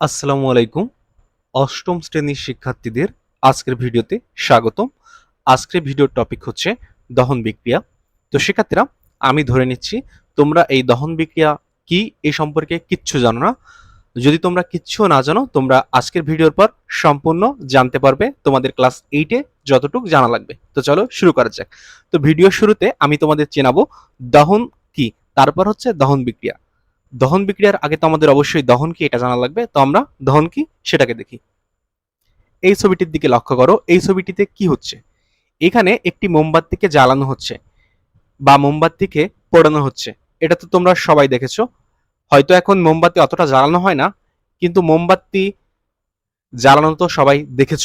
আসসালামু আলাইকুম। অষ্টম শ্রেণির শিক্ষার্থীদের আজকের ভিডিওতে স্বাগতম। আজকের ভিডিওর টপিক হচ্ছে দহন বিক্রিয়া। তো শিক্ষার্থীরা, আমি ধরে নিচ্ছি, তোমরা এই দহন বিক্রিয়া কি এই সম্পর্কে কিচ্ছু জানো না। যদি তোমরা কিচ্ছু না জানো, তোমরা আজকের ভিডিওর পর সম্পূর্ণ জানতে পারবে তোমাদের ক্লাস এইটে যতটুকু জানা লাগবে। তো চলো শুরু করা যাক। তো ভিডিও শুরুতে আমি তোমাদের চেনাবো দহন কি, তারপর হচ্ছে দহন বিক্রিয়া। দহন বিক্রিয়ার আগে তো আমাদের অবশ্যই দহন কি এটা জানা লাগবে? তো আমরা দহন কি সেটাকে দেখি। এই ছবিটির দিকে লক্ষ্য করো। এই ছবিটিতে কি হচ্ছে? এখানে একটি মোমবাতিকে জ্বালানো হচ্ছে বা মোমবাতিকে পোড়ানো হচ্ছে। এটা তো তোমরা সবাই দেখেছ। হয়তো এখন মোমবাতি অতটা জ্বালানো হয় না, কিন্তু মোমবাতি জ্বালানো তো সবাই দেখেছ।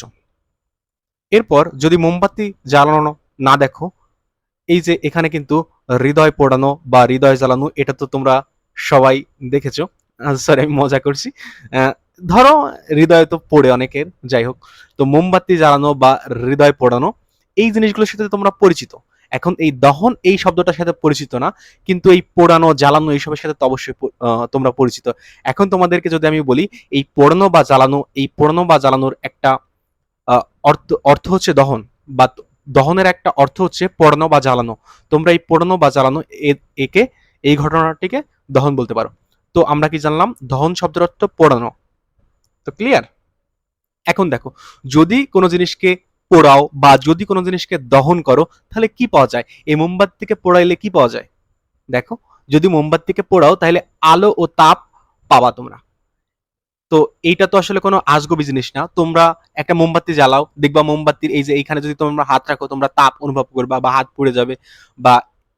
এরপর যদি মোমবাতি জ্বালানো না দেখো, এই যে এখানে কিন্তু হৃদয় পোড়ানো বা হৃদয় জ্বালানো, এটা তো তোমরা সবাই দেখেছ। সরি আমি মজা করছি। ধরো হৃদয় তো পড়ে অনেকের, যাই হোক। তো মোমবাতি জ্বালানো বা হৃদয় পোড়ানো, এই জিনিসগুলোর সাথে তোমরা পরিচিত। এখন এই দহন এই শব্দটার সাথে পরিচিত না, কিন্তু এই পোড়ানো, জ্বালানো এইসবের সাথে তো অবশ্যই তোমরা পরিচিত। এখন তোমাদেরকে যদি আমি বলি, এই পোড়ানো বা জ্বালানো, এই পোড়ানো বা জ্বালানোর একটা অর্থ অর্থ হচ্ছে দহন বা দহনের একটা অর্থ হচ্ছে পোড়ানো বা জ্বালানো। তোমরা এই পোড়ানো বা জ্বালানো একে এই ঘটনাটিকে দহন বলতে পারো। তো আমরা কি জানলাম? দহন শব্দের অর্থ পোড়ানো। তো ক্লিয়ার এখন দেখো, যদি কোনো জিনিসকে পোড়াও বা যদি কোনো জিনিসকে দহন করো, তাহলে কি পাওয়া যায়? এই মোমবাতিকে পোড়াইলে কি পাওয়া যায়? দেখো, যদি মোমবাতিকে পোড়াও, তাহলে আলো ও তাপ পাবা তোমরা। তো এইটা তো আসলে কোনো আজগবি জিনিস না। তোমরা একটা মোমবাতি জ্বালাও, দেখবা মোমবাতির এই যে এইখানে যদি তোমরা হাত রাখো, তোমরা তাপ অনুভব করবা বা হাত পুড়ে যাবে বা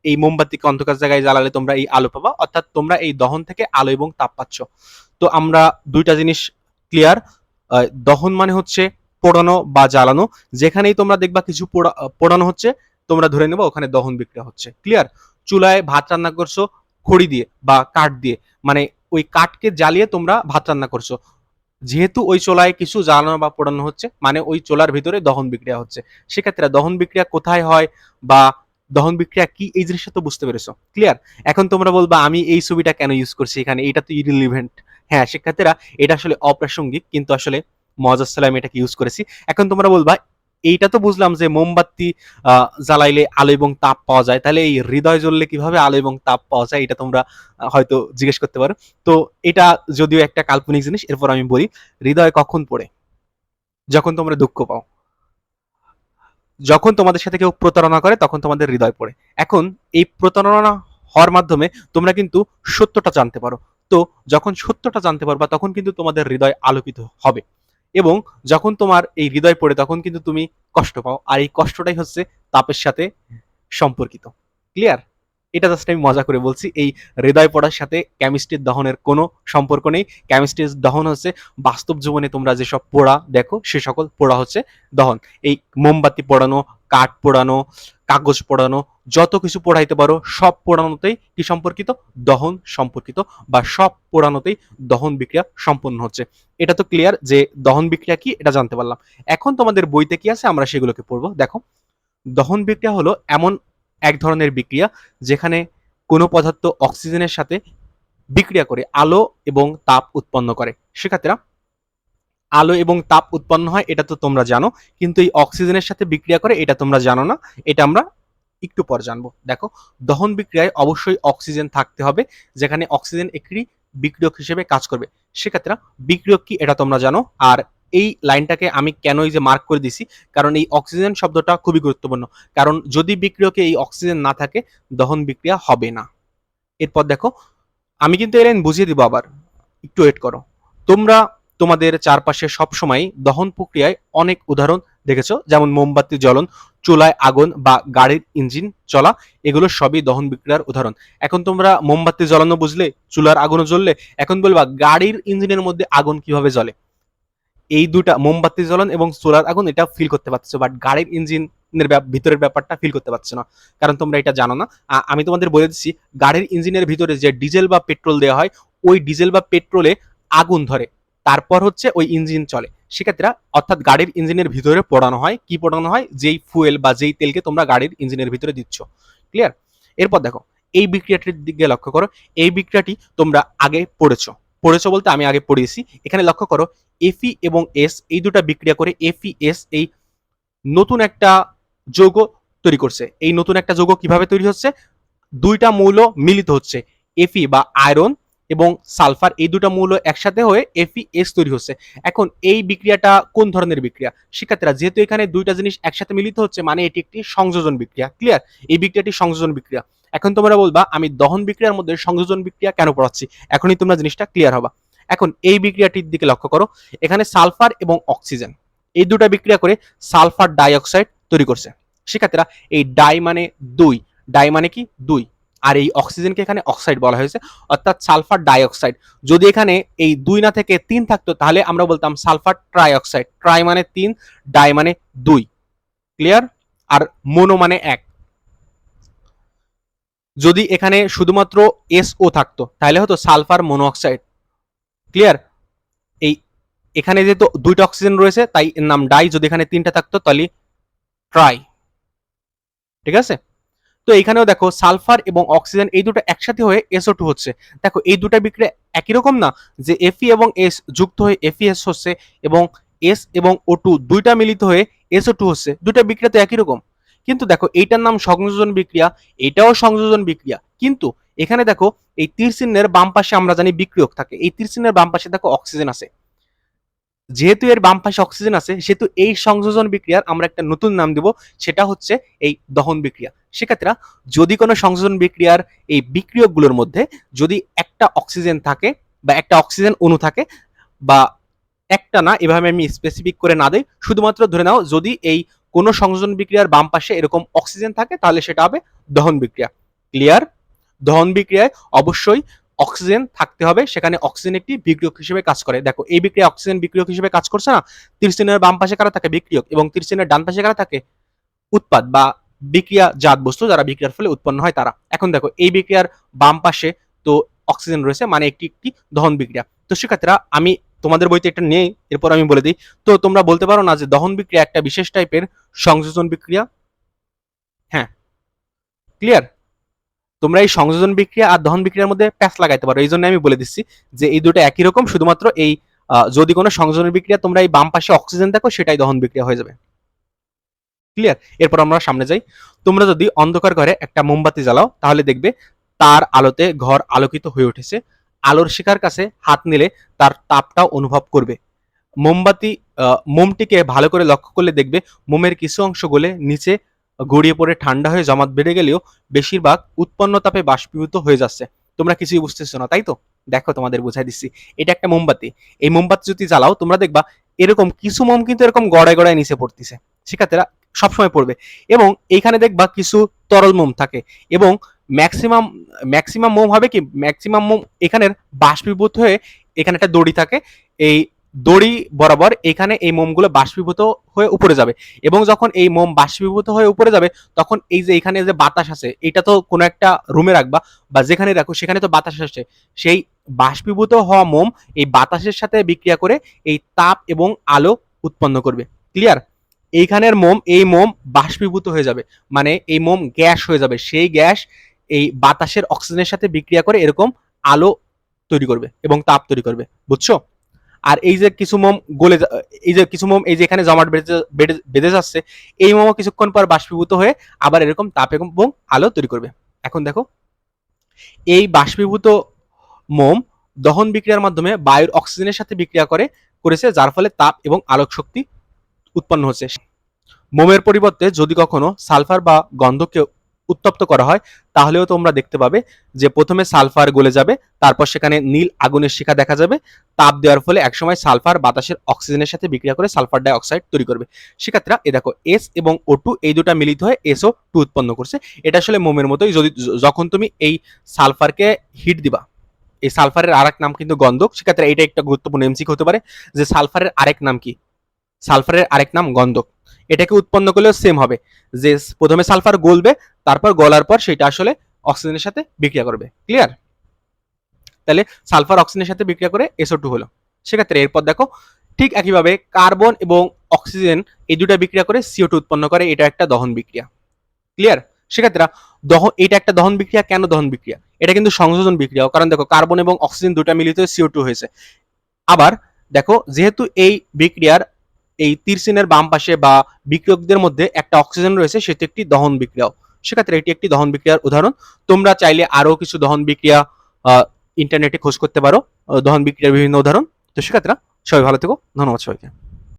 এই মোমবাতিকে অন্ধকার জায়গায় জ্বালালে তোমরা এই আলো পাবা, অর্থাৎ তোমরা এই দহন থেকে আলো এবং তাপ পাচ্ছ। তো আমরা দুইটা জিনিস ক্লিয়ার দহন মানে হচ্ছে পোড়ানো বা জ্বালানো, যেখানেই তোমরা দেখবা কিছু পোড়া- পোড়ানো হচ্ছে, তোমরা ধরে নেবা ওখানে দহন বিক্রিয়া হচ্ছে। ক্লিয়ার চুলায় ভাত রান্না করছ, খড়ি দিয়ে বা কাঠ দিয়ে মানে ওই কাঠকে জ্বালিয়ে তোমরা ভাত রান্না করছ। যেহেতু ওই চোলায় কিছু জ্বালানো বা পোড়ানো হচ্ছে মানে ওই চোলার ভিতরে দহন বিক্রিয়া হচ্ছে। সেক্ষেত্রে দহন বিক্রিয়া কোথায় হয় বা দহন বিক্রিয়া কি এই জিনিসটা তো বুঝতে পেরেছ। ক্লিয়ার এখন তোমরা বলবা, আমি এই ছবিটা কেন ইউজ করছি এখানে? এটা তো ইরিলিভেন্ট হ্যাঁ শিক্ষার্থীরা, এটা আসলে অপ্রাসঙ্গিক, কিন্তু আসলে মজার সালে আমি এটাকে ইউজ করেছি। এখন তোমরা বলবা, এইটা তো বুঝলাম যে মোমবাতি জ্বালাইলে আলো এবং তাপ পাওয়া যায়। তাহলে এই হৃদয় জ্বললে কীভাবে আলো এবং তাপ পাওয়া যায়? এটা তোমরা হয়তো জিজ্ঞেস করতে পারো। তো এটা যদিও একটা কাল্পনিক জিনিস, এরপর আমি বলি, হৃদয় কখন পড়ে? যখন তোমরা দুঃখ পাও। যখন তোমাদের সাথে কেউ প্রতারণা করে, তখন তোমাদের হৃদয় পড়ে। এখন এই প্রতারণা হওয়ার মাধ্যমে তোমরা কিন্তু সত্যটা জানতে পারো। তো যখন সত্যটা জানতে পারবা, তখন কিন্তু তোমাদের হৃদয় আলোকিত হবে। এবং যখন তোমার এই হৃদয় পড়ে, তখন কিন্তু তুমি কষ্ট পাও। আর এই কষ্টটাই হচ্ছে তাপের সাথে সম্পর্কিত। ক্লিয়ার এটা জাস্ট আমি মজা করে বলছি, এই হৃদয় পড়ার সাথে কেমিস্ট্রির দহনের কোনো সম্পর্ক নেই। কেমিস্ট্রির দহন হচ্ছে বাস্তব জীবনে তোমরা যেসব পোড়া দেখো, সে সকল পোড়া হচ্ছে দহন। এই মোমবাতি পোড়ানো, কাঠ পোড়ানো, কাগজ পোড়ানো, যত কিছু পোড়াইতে পারো, সব পোড়ানোতেই কি সম্পর্কিত? দহন সম্পর্কিত বা সব পোড়ানোতেই দহন বিক্রিয়া সম্পন্ন হচ্ছে। এটা তো ক্লিয়ার যে দহন বিক্রিয়া কি, এটা জানতে পারলাম। এখন তোমাদের বইতে কি আছে, আমরা সেগুলোকে পড়ব। দেখো, দহন বিক্রিয়া হলো এমন এক ধরনের বিক্রিয়া যেখানে কোনো পদার্থ অক্সিজেনের সাথে বিক্রিয়া করে আলো এবং তাপ উৎপন্ন করে। শিক্ষার্থীরা, আলো এবং তাপ উৎপন্ন হয়, এটা তো তোমরা জানো, কিন্তু এই অক্সিজেনের সাথে বিক্রিয়া করে এটা তোমরা জানো না, এটা আমরা একটু পর জানব। দেখো, দহন বিক্রিয়ায় অবশ্যই অক্সিজেন থাকতে হবে, যেখানে অক্সিজেন একটি বিক্রিয়ক হিসেবে কাজ করবে। সেক্ষেত্রে বিক্রিয়ক কি এটা তোমরা জানো, আর এই লাইনটাকে আমি কেন এই যে মার্ক করে দিছি? কারণ এই অক্সিজেন শব্দটা খুবই গুরুত্বপূর্ণ। কারণ যদি বিক্রিয়কে এই অক্সিজেন না থাকে, দহন বিক্রিয়া হবে না। এরপর দেখো, আমি কিন্তু এই লাইন বুঝিয়ে দিব আবার। একটু ওয়েট করো। তোমরা তোমাদের চারপাশে সবসময় দহন প্রক্রিয়ায় অনেক উদাহরণ দেখেছ, যেমন মোমবাতি জ্বলন, চুলায় আগুন বা গাড়ির ইঞ্জিন চলা, এগুলো সবই দহন বিক্রিয়ার উদাহরণ। এখন তোমরা মোমবাতি জ্বলানো বুঝলে, চুলার আগুনও জ্বললে, এখন বলবা গাড়ির ইঞ্জিনের মধ্যে আগুন কীভাবে জ্বলে? এই দুটা মোমবাতি জ্বলন এবং সোলার আগুন এটা ফিল করতে পারছ বাট গাড়ির ইঞ্জিনের ভিতরের ব্যাপারটা ফিল করতে পারছ না। কারণ তোমরা এটা জানো না। আমি তোমাদের বলে দিচ্ছি, গাড়ির ইঞ্জিনের ভিতরে যে ডিজেল বা পেট্রোল দেওয়া হয়, ওই ডিজেল বা পেট্রোলে আগুন ধরে। তারপর হচ্ছে ওই ইঞ্জিন চলে। সেক্ষেত্রে অর্থাৎ গাড়ির ইঞ্জিনের ভিতরে পড়ানো হয়। কি পড়ানো হয়? যেই ফুয়েল বা যেই তেলকে তোমরা গাড়ির ইঞ্জিনের ভিতরে দিচ্ছ। ক্লিয়ার এরপর দেখো, এই বিক্রিয়াটির দিকে লক্ষ্য করো। এই বিক্রিয়াটি তোমরা আগে পড়েছো। পড়েছো বলতে আমি আগে পড়িয়েছি। এখানে লক্ষ্য করো এফি এবং এস, এই দুটো বিক্রিয়া করে এফি এস এই নতুন একটা যৌগ তৈরি করছে। এই নতুন একটা যৌগ কীভাবে তৈরি হচ্ছে? দুইটা মৌল মিলিত হচ্ছে এফি বা আয়রন এবং সালফার, এই দুটো মৌল একসাথে হয়ে এফি এস তৈরি হচ্ছে। এখন এই বিক্রিয়াটা কোন ধরনের বিক্রিয়া? শিক্ষার্থীরা, যেহেতু এখানে দুইটা জিনিস একসাথে মিলিত হচ্ছে মানে এটি একটি সংযোজন বিক্রিয়া ক্লিয়ার এই বিক্রিয়াটি সংযোজন বিক্রিয়া। এখন তোমরা বলবা, আমি দহন বিক্রিয়ার মধ্যে সংযোজন বিক্রিয়া কেন পড়াচ্ছি? এখনই তোমরা জিনিসটা ক্লিয়ার হবা। এখন এই বিক্রিয়াটির দিকে লক্ষ্য করো। এখানে সালফার এবং অক্সিজেন, এই দুটা বিক্রিয়া করে সালফার ডাইঅক্সাইড তৈরি করছে। শিক্ষার্থীরা, এই ডাই মানে দুই, ডাই মানে কি? দুই। আর এই অক্সিজেনকে এখানে অক্সাইড বলা হয়েছে, অর্থাৎ সালফার ডাইঅক্সাইড। যদি এখানে এই দুই না থেকে তিন থাকতো, তাহলে আমরা বলতাম সালফার ট্রাইঅক্সাইড। ট্রাই মানে তিন, ডাই মানে দুই। ক্লিয়ার? আর মোনো মানে এক। যদি এখানে শুধুমাত্র এসও থাকতো, তাহলে হতো সালফার মনোঅক্সাইড। ক্লিয়ার এই এখানে যেহেতু দুইটা অক্সিজেন রয়েছে, তাই এর নাম ডাই যদি এখানে তিনটা থাকতো, তাহলে ট্রাই ঠিক আছে? তো এখানেও দেখো সালফার এবং অক্সিজেন এই দুটো একসাথে হয়ে এসও টু হচ্ছে। দেখো এই দুটা বিক্রিয়া একই রকম না, যে এফি এবং এস যুক্ত হয়ে এফিএস হচ্ছে এবং এস এবং ও টু দুইটা মিলিত হয়ে এসও টু হচ্ছে। দুটা বিক্রিয়া তো একই রকম। কিন্তু দেখো এইটার নাম সংযোজন বিক্রিয়া, এটাও সংযোজন বিক্রিয়া। কিন্তু এখানে দেখো এই তীর চিহ্নের বাম পাশে আমরা জানি বিক্রিয়ক থাকে। এই তীর চিহ্নের বাম পাশে দেখো অক্সিজেন আছে। যেহেতু এর বাম পাশে অক্সিজেন আছে, সেহেতু এই সংযোজন বিক্রিয়ার আমরা একটা নতুন নাম দিব, সেটা হচ্ছে এই দহন বিক্রিয়া। সেক্ষেত্রে যদি কোনো সংযোজন বিক্রিয়ার এই বিক্রিয়কগুলোর মধ্যে যদি একটা অক্সিজেন থাকে বা একটা অক্সিজেন অণু থাকে বা একটা না, এভাবে আমি স্পেসিফিক করে না দেই, শুধুমাত্র ধরে নাও যদি এই কোনো সংযোজন বিক্রিয়ার বাম পাশে এরকম অক্সিজেন থাকে, তাহলে সেটা হবে দহন বিক্রিয়া। ক্লিয়ার? দহন বিক্রিয়ায় অবশ্যই অক্সিজেন থাকতে হবে, সেখানে অক্সিজেন একটি বিক্রিয়ক হিসেবে কাজ করে। দেখো, এই বিক্রিয়া অক্সিজেন বিক্রিয়ক হিসেবে কাজ করছে না? তিরচিনের বাম পাশে কারা থাকে? বিক্রিয়ক। এবং তিরচিনের ডান পাশে কারা থাকে? উৎপাদ বা বিক্রিয়া জাত বস্তু যারা বিক্রিয়ার ফলে উৎপন্ন হয় তারা। এখন দেখো, এই বিক্রিয়ার বাম পাশে তো অক্সিজেন রয়েছে মানে একটি একটি দহন বিক্রিয়া। তো শিক্ষার্থীরা আমি তোমাদের বইতে এটা নেই, এরপর আমি বলে দিই। তো তোমরা বলতে পারো না যে দহন বিক্রিয়া একটা বিশেষ টাইপের সংযোজন বিক্রিয়া? হ্যাঁ। ক্লিয়ার তোমরা এই সংযোজন বিক্রিয়া আর দহন বিক্রিয়ার মধ্যে প্যাচ লাগাইতে পারো। এই জন্য আমি বলে দিচ্ছি যে এই দুটো একই রকম, শুধুমাত্র এই যদি কোনো সংযোজন বিক্রিয়া তোমরা এই বাম পাশে অক্সিজেন দেখো, সেটাই দহন বিক্রিয়া হয়ে যাবে। ক্লিয়ার এরপর আমরা সামনে যাই। তোমরা যদি অন্ধকার ঘরে একটা মোমবাতি জ্বালাও, তাহলে দেখবে তার আলোতে ঘর আলোকিত হয়ে উঠেছে। আলোর শিখার কাছে হাত নিলে তার তাপটাও অনুভব করবে। মোমবাতি মোমটিকে ভালো করে লক্ষ্য করলে দেখবে মোমের কিছু অংশ গলে নিচে গড়িয়ে পড়ে ঠান্ডা হয়ে জমাট বেড়ে গেলেও বেশিরভাগ উৎপন্ন তাপে বাষ্পীভূত হয়ে যাচ্ছে। তোমরা কিছুই বুঝতেছো না, তাই তো? দেখো, তোমাদের বুঝাই দিচ্ছি। এটা একটা মোমবাতি। এই মোমবাতি যদি জ্বালাও, তোমরা দেখবা এরকম কিছু মোম কিন্তু এরকম গড়ায় গড়ায় নিচে পড়তেছে। শিক্ষার্থীরা সবসময় পড়বে। এবং এইখানে দেখবা কিছু তরল মোম থাকে। এবং ম্যাক্সিমাম ম্যাক্সিমাম মোম হবে কি? ম্যাক্সিমাম মোম এখানের বাষ্পীভূত হয়ে এখানে একটা দড়ি থাকে। এই দড়ি বরাবর এখানে এই মোমগুলো বাষ্পীভূত হয়ে উপরে যাবে। এবং যখন এই মোম বাষ্পীভূত হয়ে উপরে যাবে, তখন এই যে এখানে যে বাতাস আছে, এটা তো কোনো একটা রুমে রাখবা বা যেখানে রাখো, সেখানে তো বাতাস আসে সেই বাষ্পীভূত হওয়া মোম এই বাতাসের সাথে বিক্রিয়া করে এই তাপ এবং আলো উৎপন্ন করবে। ক্লিয়ার এইখানের মোম, এই মোম বাষ্পীভূত হয়ে যাবে। মানে এই মোম গ্যাস হয়ে যাবে। সেই গ্যাস এই বাতাসের অক্সিজেনের সাথে বিক্রিয়া করে এরকম আলো তৈরি করবে এবং তাপ তৈরি করবে, বুঝছ? আর এই যে কিছু মোম গলে এই যে কিছু মোম, এই যে এখানে জমাট বেঁধে যাচ্ছে, এই মোমও কিছুক্ষণ পর বাষ্পীভূত হয়ে আবার এরকম তাপ এবং আলো তৈরি করবে। এখন দেখো, এই বাষ্পীভূত মোম দহন বিক্রিয়ার মাধ্যমে বায়ুর অক্সিজেনের সাথে বিক্রিয়া করে, করেছে, যার ফলে তাপ এবং আলোক শক্তি উৎপন্ন হচ্ছে। মোমের পরিবর্তে যদি কখনো সালফার বা গন্ধককে উত্তপ্ত করা হয়, তাহলেও তোমরা দেখতে পাবে যে প্রথমে সালফার গলে যাবে, তারপর সেখানে নীল আগুনের শিখা দেখা যাবে, তাপ দেওয়ার ফলে একসময় সালফার বাতাসের অক্সিজেনের সাথে বিক্রিয়া করে সালফার ডাই অক্সাইড তৈরি করবে। শিক্ষার্থীরা, এ দেখো, এস এবং ও টু এই দুটা মিলিত হয়ে এসও টু উৎপন্ন করছে। এটা আসলে মোমের মতোই, যদি যখন তুমি এই সালফারকে হিট দিবা, এই সালফারের আরেক নাম কিন্তু গন্ধক সেক্ষেত্রে এটা একটা গুরুত্বপূর্ণ এমসিক হতে পারে, যে সালফারের আরেক নাম কি? সালফারের আরেক নাম গন্ধক। এটাকে উৎপন্ন করলেও সেম হবে, যে প্রথমে সালফার গলবে তারপর গলার পর সেটা আসলে অক্সিজেনের সাথে বিক্রিয়া করবে। ক্লিয়ার তাহলে সালফার অক্সিজেনের সাথে বিক্রিয়া করে এসও টু হলো। সেক্ষেত্রে এরপর দেখো, ঠিক একইভাবে কার্বন এবং অক্সিজেন এই দুটা বিক্রিয়া করে সিও টু উৎপন্ন করে, এটা একটা দহন বিক্রিয়া। ক্লিয়ার সেক্ষেত্রে দহন এটা একটা দহন বিক্রিয়া, কেন দহন বিক্রিয়া? এটা কিন্তু সংযোজন বিক্রিয়া কারণ দেখো কার্বন এবং অক্সিজেন দুটা মিলিত সিও টু হয়েছে। আবার দেখো, যেহেতু এই বিক্রিয়ার এই তীর চিহ্নের বাম পাশে বা বিক্রিয়কদের মধ্যে একটা অক্সিজেন রয়েছে, সেটি একটি দহন বিক্রিয়া সেক্ষেত্রে এটি একটি দহন বিক্রিয়ার উদাহরণ। তোমরা চাইলে আরও কিছু দহন বিক্রিয়া ইন্টারনেটে খোঁজ করতে পারো। দহন বিক্রিয়ার বিভিন্ন উদাহরণ। তো সেক্ষেত্রে সবাই ভালো থেকো। ধন্যবাদ সবাইকে।